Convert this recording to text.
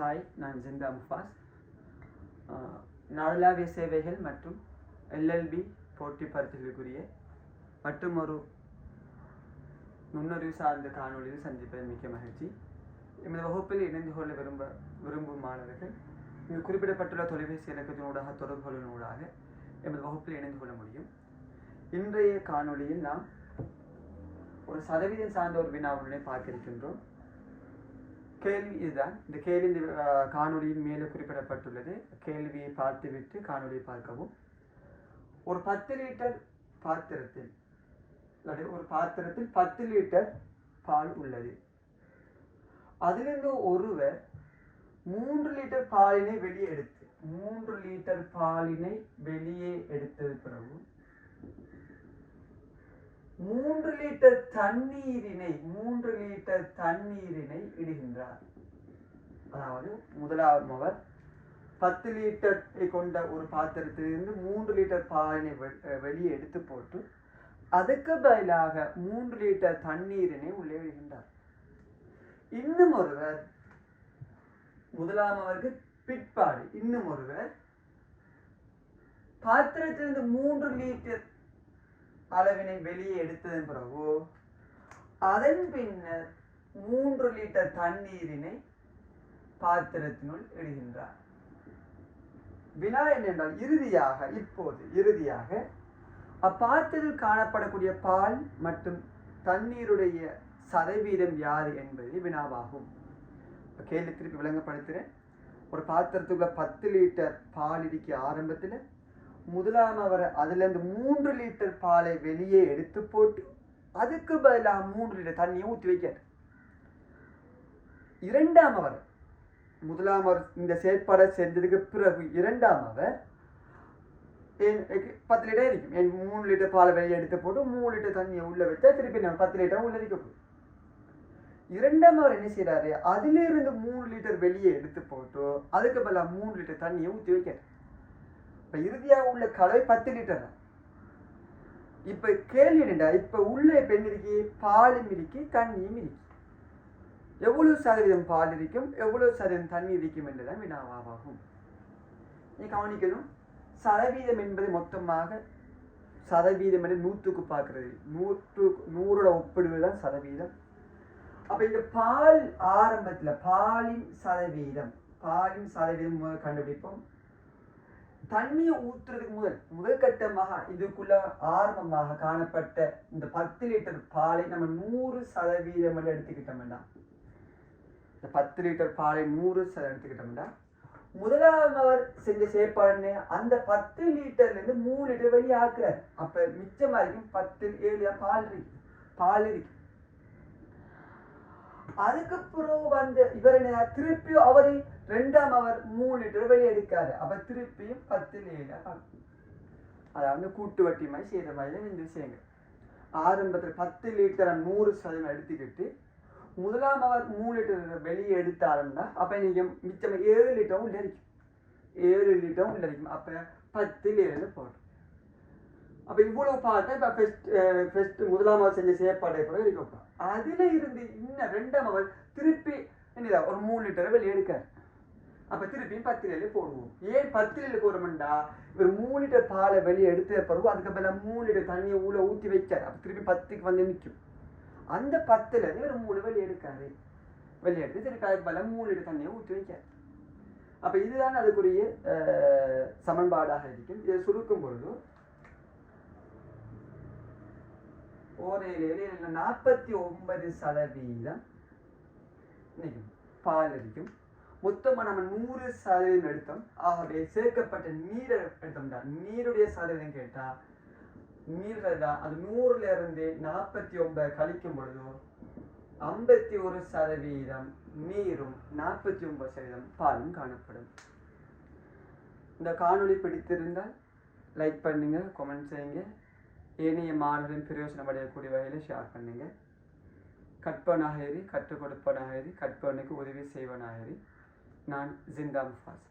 Hi நான் ஜிந்தா முஃபாஸ். நாடளாவிய சேவைகள் மற்றும் எல்எல்பி போட்டி பரிசுகளுக்குரிய மற்றும் ஒரு நுண்ணறிவு சார்ந்த காணொளியில் சந்திப்பது மிக்க மகிழ்ச்சி. எமது வகுப்பில் இணைந்து கொள்ள விரும்ப விரும்பும் மாணவர்கள் இங்கு குறிப்பிடப்பட்டுள்ள தொலைபேசி இலக்கத்தினூடாக தொடர்பு கொள்வதனூடாக எமது வகுப்பில் இணைந்து கொள்ள முடியும். இன்றைய காணொளியில் நாம் ஒரு சதவீதம் சார்ந்த ஒரு வினாவுடனே பார்க்க இருக்கின்றோம் கேள்வி இதுதான். இந்த கேள்வி இந்த காணொளியின் மேலே குறிப்பிடப்பட்டுள்ளது. கேள்வியை பார்த்துவிட்டு காணொலியை பார்க்கவும். ஒரு பத்து லிட்டர் பாத்திரத்தில் அல்லது ஒரு பாத்திரத்தில் பத்து லிட்டர் பால் உள்ளது. அதிலிருந்து ஒருவர் மூன்று லிட்டர் பாலினை வெளியே எடுத்து மூன்று லிட்டர் பாலினை வெளியே எடுத்தது பிறகு மூன்று லிட்டர் தண்ணீரினை மூன்று லிட்டர் தண்ணீரினை இடுகின்றார். அதாவது முதலாமவர் பத்து லிட்டர் கொண்ட ஒரு பாத்திரத்திலிருந்து மூன்று லிட்டர் பாலினை வெ- வெளியே எடுத்து போட்டு அதுக்கு பதிலாக மூன்று லிட்டர் தண்ணீரினை உள்ளே இடுகின்றார். இன்னும் ஒருவர் முதலாமவருக்கு பிற்பாடு இன்னும் ஒருவர் பாத்திரத்திலிருந்து மூன்று லிட்டர் அளவினை வெளியே எடுத்ததன் பிறகு அதன் பின்னர் மூன்று லிட்டர் தண்ணீரினை பாத்திரத்தினுள் இடுகின்றார். வினா என்னென்றால் இறுதியாக இப்போது இறுதியாக அப்பாத்திரத்தில் காணப்படக்கூடிய பால் மற்றும் தண்ணீருடைய சதவீதம் யாது என்பது வினாவாகும். கேள்வி திருப்பி விளங்கப்படுத்துகிறேன் ஒரு பாத்திரத்துக்குள்ள பத்து லிட்டர் பால் இருக்க ஆரம்பத்தில் முதலாம் அவர் அதுலேருந்து மூன்று லிட்டர் பாலை வெளியே எடுத்து போட்டு அதுக்கு பதிலாக மூன்று லிட்டர் தண்ணியை ஊற்றி வைக்கார் இரண்டாம் அவர் முதலாம் அவர் இந்த செயற்பாடை செஞ்சதுக்கு பிறகு இரண்டாம் அவர் என் பத்து லிட்டர் இருக்கும் என் மூணு லிட்டர் பாலை வெளியே எடுத்து போட்டு மூணு லிட்டர் தண்ணியை உள்ள வச்சா திருப்பி நான் பத்து லிட்டர் உள்ள இருக்க இரண்டாம் அவர் என்ன செய்கிறாரு அதிலிருந்து மூணு லிட்டர் வெளியே எடுத்து போட்டு அதுக்கு பதிலாக மூணு லிட்டர் தண்ணியை ஊற்றி வைக்கிறார். இப்போ இறுதியாக உள்ள கலவை பத்து லிட்டர் தான். இப்போ கேள்வி என்னடா இப்போ உள்ள இப்ப என்ன இருக்கு பாலும் இருக்கு தண்ணியும் இருக்கு எவ்வளவு சதவீதம் பால் இருக்கும் எவ்வளவு சதவீதம் தண்ணி இருக்கும் என்றுதான் வினாவாகும். நீ கவனிக்கணும். சதவீதம் என்பது மொத்தமாக சதவீதம் என்று நூற்றுக்கு பார்க்கறது. நூற்று நூறோட ஒப்பிடுவதுதான் சதவீதம். அப்போ இந்த பால் ஆரம்பத்தில் பாலின் சதவீதம் பாலின் சதவீதம் முதல் கண்டுபிடிப்போம். தண்ணியை ஊற்றுறதுக்கு முதல் முதல் கட்டமாக இதுக்குள்ள ஆரம்பமாக காணப்பட்ட இந்த பத்து லிட்டர் பாலை நம்ம நூறு சதவீதம் எடுத்துக்கிட்டோம்னா இந்த பத்து லிட்டர் பாலை நூறு சதவீதம் எடுத்துக்கிட்டோம்னா முதலாமவர் செஞ்ச செயற்பாடுன்னு அந்த பத்து லிட்டர்ல இருந்து மூணு லிட்டர் வெளியே ஆக்குறாரு. அப்ப மிச்சமா இருக்கும் பத்து ஏழு பால் இருக்கு. பால் இருக்கு. அதுக்கு பிறகு வந்து இவர் திருப்பி அவரை ரெண்டாம் அவர் மூணு லிட்டர் வெளியே எடுக்காரு. அப்ப திருப்பியும் பத்து ஏழு அதாவது கூட்டு வட்டி மாதிரி செய்யற மாதிரி தான் இந்த விஷயங்கள். ஆரம்பத்தில் பத்து லிட்டரை நூறு சதவீதம் எடுத்துக்கிட்டு முதலாம் அவர் மூணு லிட்டர் வெளியே எடுத்தாருன்னா அப்ப நீங்க மிச்சம் ஏழு லிட்டரும் உள்ள இருக்கும் ஏழு லிட்டரும் உள்ள இருக்கும் அப்ப பத்து ஏழு போடும் அப்ப இவ்வளவு பார்த்தா இப்ப ஃபெஸ்ட் ஃபெஸ்ட் முதலாம் அவர் செஞ்ச செயற்பாடை கூட இருக்கும் அதுல இருந்து இன்னும் ரெண்டாம் அவர் திருப்பி என்னதா ஒரு மூணு லிட்டரை வெளியே எடுக்காரு. அப்ப திருப்பியும் பத்து போடுவோம். ஏன் பத்திரையில ஏழு போடுறோம்டா? இவர் மூணு லிட்டர் பாலை வெளியே எடுத்த பிறகு அதுக்கு பதிலா மூணு லிட்டர் தண்ணியை ஊழ ஊத்தி வைக்காரு அப்ப திருப்பி பத்துக்கு வந்து நிற்கும் அந்த பத்துல இவர் மூணு வெளியே எடுக்காரு. வெளியே எடுத்து திருப்பி அதுக்கு பதிலா மூணு லிட்டர் தண்ணியை ஊத்தி வைக்காரு அப்ப இதுதான் அதுக்குரிய சமன்பாடாக இருக்கும். இதை சுருக்கும் பொழுது ஓரேழு நாற்பத்தி ஒன்பது சதவீதம் நிற்கும். பால் இருக்கும் மொத்தமாக நம்ம நூறு சதவீதம் எடுத்தோம். ஆகவே சேர்க்கப்பட்ட நீரை எடுத்தோம்டா நீருடைய சதவீதம் கேட்டால் நீர் தான் அது நூறுல இருந்து நாற்பத்தி ஒன்பது கழிக்கும் பொழுது ஐம்பத்தி ஒரு சதவீதம் நீரும் நாற்பத்தி ஒன்பது சதவீதம் பாலும் காணப்படும். இந்த காணொளி பிடித்திருந்தால் லைக் பண்ணுங்க கமெண்ட் செய்யுங்க. ஏனைய மாணவரின் பிரயோஜனம் அடையக்கூடிய வகையில் ஷேர் பண்ணுங்க. கற்பனாக கற்றுக் கொடுப்பனாக இரு கற்பனுக்கு உதவி செய்வனாக இரு நான் ஜிந்தா முஃபாஸ்